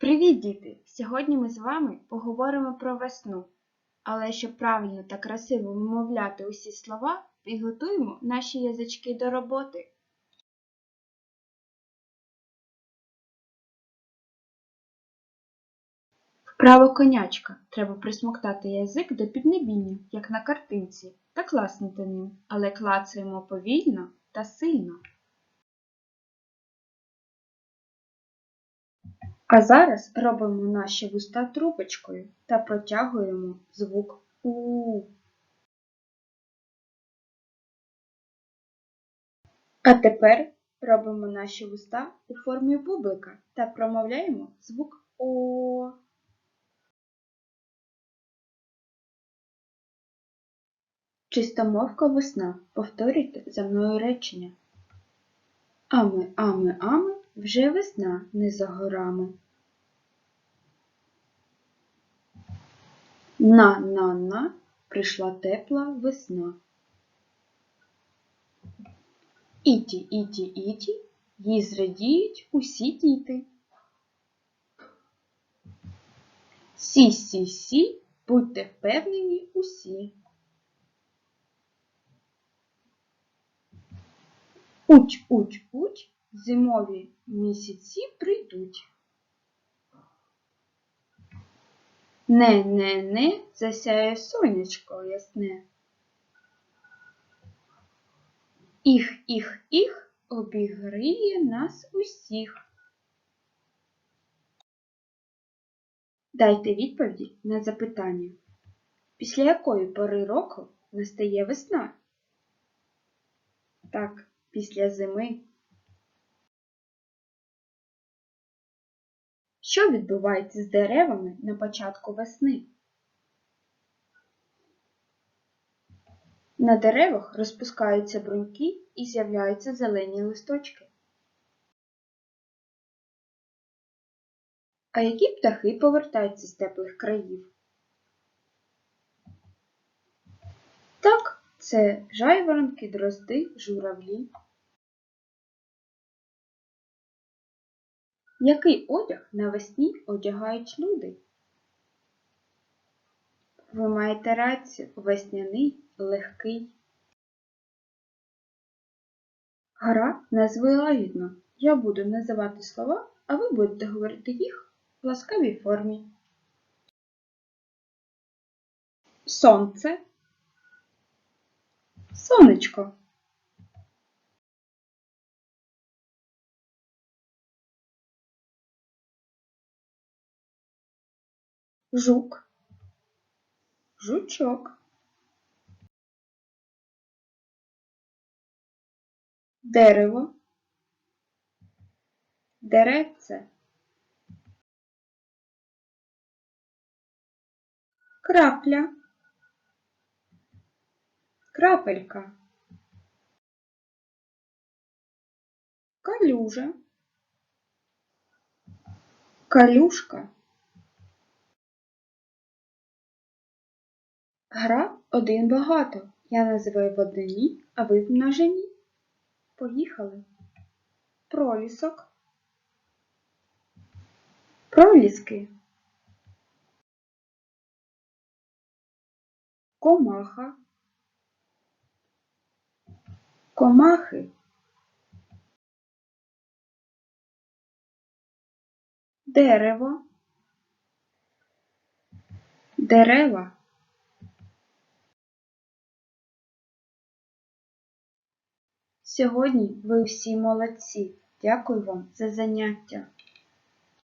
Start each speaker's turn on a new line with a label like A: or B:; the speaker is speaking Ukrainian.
A: Привіт, діти! Сьогодні ми з вами поговоримо про весну. Але щоб правильно та красиво вимовляти усі слова, підготуємо наші язички до роботи. Вправо конячка. Треба присмоктати язик до піднебіння, як на картинці, та класнути ним, але клацаємо повільно та сильно. А зараз робимо наші вуста трубочкою та протягуємо звук У. А тепер робимо наші вуста у формі бублика та промовляємо звук О. Чистомовка весна. Повторюйте за мною речення. Ами, ами, ами, вже весна не за горами. На, на, на, прийшла тепла весна. Іті, іті, іті, їй зрадіють усі діти. Сі, сі, сі, будьте впевнені усі. Уч, уч, уч, зимові місяці прийдуть. Не, не, не, засяє сонячко ясне. Іх, іх, іх, обігріє нас усіх. Дайте відповіді на запитання. Після якої пори року настає весна? Так, після зими. Що відбувається з деревами на початку весни? На деревах розпускаються бруньки і з'являються зелені листочки. А які птахи повертаються з теплих країв? Так, це жайворонки, дрозди, журавлі. Який одяг навесні одягають люди? Ви маєте рацію весняний, легкий. Гра назви лагідно. Я буду називати слова, а ви будете говорити їх в ласкавій формі. Сонце. Сонечко. Жук. Жучок. Дерево. Деревце. Крапля. Крапелька. Калюжа. Калюшка. Гра один багато. Я називаю в однині, а ви в множині. Поїхали. Пролісок. Проліски. Комаха. Комахи. Дерево. Дерева. Сьогодні ви всі молодці. Дякую вам за заняття.